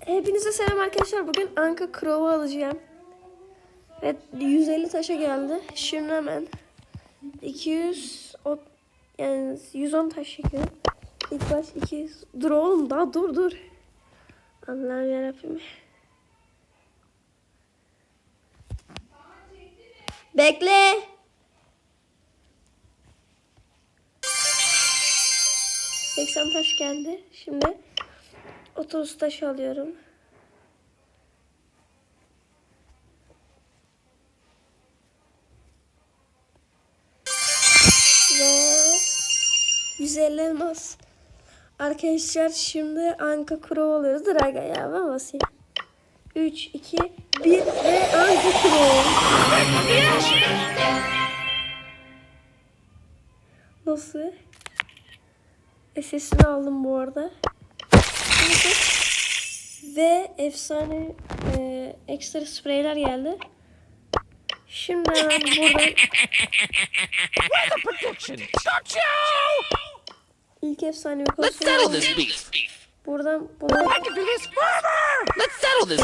Hepinize selam arkadaşlar. Bugün Anka Crow'u alacağım. Evet 150 taşa geldi. Şimdi hemen 200 o, yani 110 taş çekiyorum. İlk baş 200. Dur oğlum daha dur dur. Allah'ım yarabbim. Bekle. Seksen taş geldi. Şimdi 30 taş alıyorum. Ve 150 elmas. Arkadaşlar şimdi Anka Kuro alıyoruz. Dur aga ya ben basayım. 3, 2, 1 ve Anka Kuro. Nasıl? SS'ini aldım bu arada. Ve efsane e, ekstra spreyler geldi. Şimdi hemen buradan prediction. Don't you? ilk efsane this beef. Buradan buna I can do this forever. Let's settle this.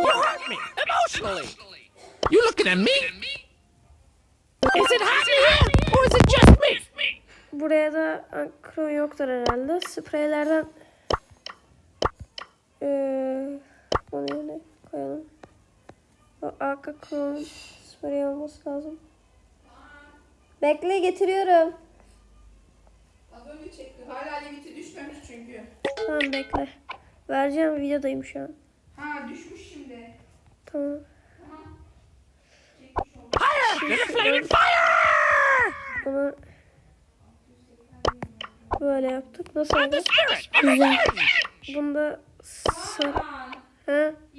You hurt me emotionally. You looking at me? Is it hot in here or is it just me? buraya da akro yoktur herhalde. Spreylerden eee onu yerine koyalım. O arka kronun spreyi olması lazım. Bekle getiriyorum. Az önce çekti. Hala limiti düşmemiş çünkü. Tamam bekle. Vereceğim videodayım şu an. Ha düşmüş şimdi. Tamam. Çekmiş oldu. Fire! Get a flaming fire! Bunu böyle yaptık. Nasıl oldu? revenge. Bunda 嗯。嗯。